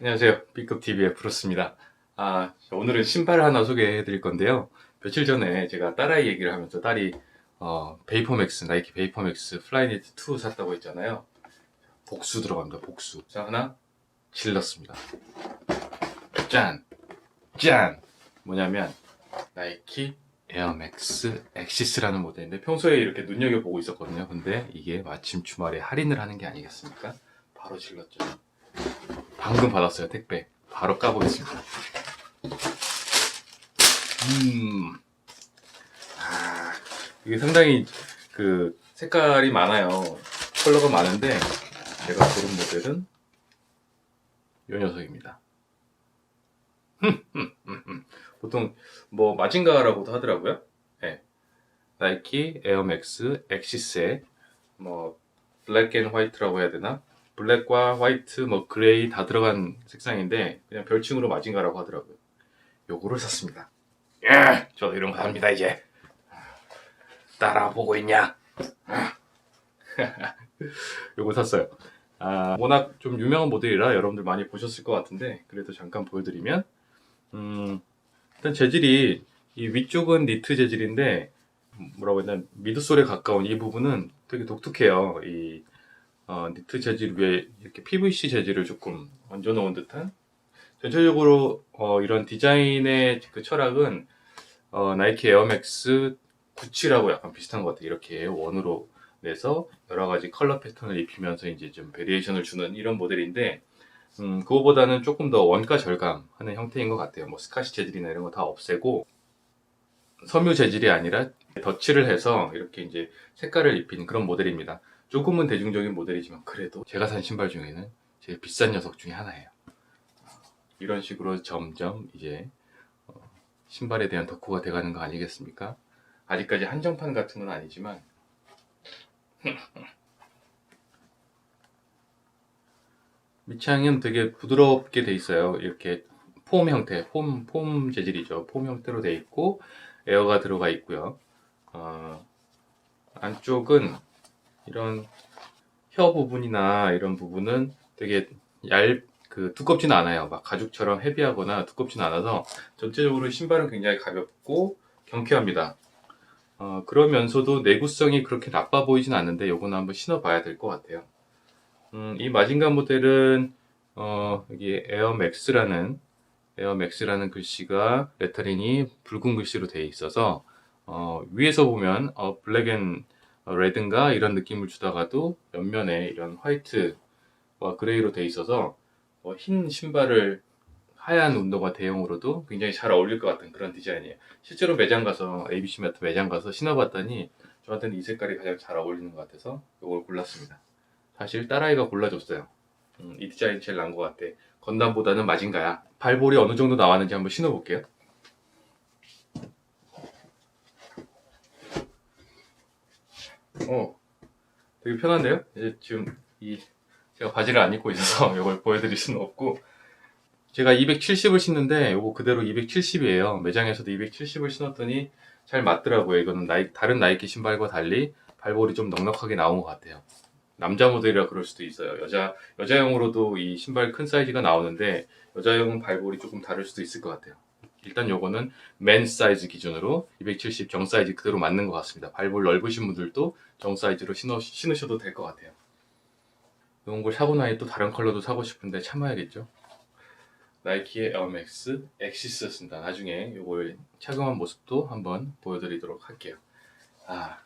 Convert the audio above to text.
안녕하세요. B급TV의 브루스입니다. 아, 오늘은 신발을 하나 소개해 드릴 건데요. 며칠 전에 제가 딸아이 얘기를 하면서 딸이 어, 베이퍼맥스, 나이키 베이퍼맥스 플라이니트 2 샀다고 했잖아요. 복수 들어갑니다, 복수. 자, 하나 질렀습니다. 짠! 짠! 뭐냐면, 나이키 에어맥스 엑시스라는 모델인데 평소에 이렇게 눈여겨보고 있었거든요. 근데 이게 마침 주말에 할인을 하는 게 아니겠습니까? 바로 질렀죠. 방금 받았어요, 택배. 바로 까보겠습니다. 음. 아, 이게 상당히 그 색깔이 많아요. 컬러가 많은데 제가 고른 모델은 이 녀석입니다. 보통 뭐 마징가라고도 하더라고요. 네. 나이키 에어맥스 엑시스의 뭐 블랙 앤 화이트라고 해야 되나? 블랙과 화이트, 뭐 그레이 다 들어간 색상인데 그냥 별칭으로 마징가라고 하더라고요. 요거를 샀습니다. 예, 저도 이런 거 합니다 이제. 따라 보고 있냐? 요거 샀어요. 아, 워낙 좀 유명한 모델이라 여러분들 많이 보셨을 것 같은데 그래도 잠깐 보여드리면 음, 일단 재질이 이 위쪽은 니트 재질인데 뭐라고 해야 되나 미드솔에 가까운 이 부분은 되게 독특해요. 이 어, 니트 재질 위에 이렇게 PVC 재질을 조금 얹어 놓은 듯한 전체적으로 어, 이런 디자인의 그 철학은 어, 나이키 에어맥스 97하고 약간 비슷한 것 같아요. 이렇게 원으로 내서 여러 가지 컬러 패턴을 입히면서 이제 좀 베리에이션을 주는 이런 모델인데 음, 그거보다는 조금 더 원가 절감하는 형태인 것 같아요. 뭐 스카시 재질이나 이런 거 다 없애고 섬유 재질이 아니라 덧칠을 해서 이렇게 이제 색깔을 입힌 그런 모델입니다. 조금은 대중적인 모델이지만 그래도 제가 산 신발 중에는 제일 비싼 녀석 중에 하나예요. 이런 식으로 점점 이제 어, 신발에 대한 덕후가 돼가는 거 아니겠습니까? 아직까지 한정판 같은 건 아니지만 밑창은 되게 부드럽게 돼 있어요. 이렇게 폼 형태, 폼, 폼 재질이죠. 폼 형태로 돼 있고 에어가 들어가 있고요. 어, 안쪽은 이런 혀 부분이나 이런 부분은 되게 얇, 그 두껍지는 않아요. 막 가죽처럼 헤비하거나 두껍지는 않아서 전체적으로 신발은 굉장히 가볍고 경쾌합니다. 어, 그러면서도 내구성이 그렇게 나빠 보이진 않는데 요거는 한번 신어봐야 될 것 같아요. 음, 이 마징가 모델은 어, 여기 에어맥스라는 에어맥스라는 글씨가 레터링이 붉은 글씨로 되어 있어서 어, 위에서 보면 어, 블랙 앤 레드인가 이런 느낌을 주다가도 옆면에 이런 화이트와 그레이로 되어 있어서 어, 흰 신발을 하얀 운동화 대용으로도 굉장히 잘 어울릴 것 같은 그런 디자인이에요. 실제로 매장 가서 ABC 마트 매장 가서 신어봤더니 저한테는 이 색깔이 가장 잘 어울리는 것 같아서 이걸 골랐습니다. 사실 딸아이가 골라줬어요. 음, 이 디자인 제일 나은 것 같아. 건담보다는 마징가야. 발볼이 어느 정도 나왔는지 한번 신어볼게요. 어, 되게 편한데요? 이제 지금 이 제가 바지를 안 입고 있어서 이걸 보여드릴 수는 없고 제가 270을 신는데 이거 그대로 270이에요. 매장에서도 270을 신었더니 잘 맞더라고요. 이거는 나이, 다른 나이키 신발과 달리 발볼이 좀 넉넉하게 나온 것 같아요. 남자 모델이라 그럴 수도 있어요. 여자 여자용으로도 이 신발 큰 사이즈가 나오는데 여자용은 발볼이 조금 다를 수도 있을 것 같아요. 일단 요거는 맨 사이즈 기준으로 270 정 사이즈 그대로 맞는 것 같습니다. 발볼 넓으신 분들도 정 사이즈로 신어, 신으셔도 될 것 같아요. 이런 걸 사고 나니 또 다른 컬러도 사고 싶은데 참아야겠죠. 나이키의 에어맥스 엑시스였습니다. 나중에 이걸 착용한 모습도 한번 보여드리도록 할게요. 아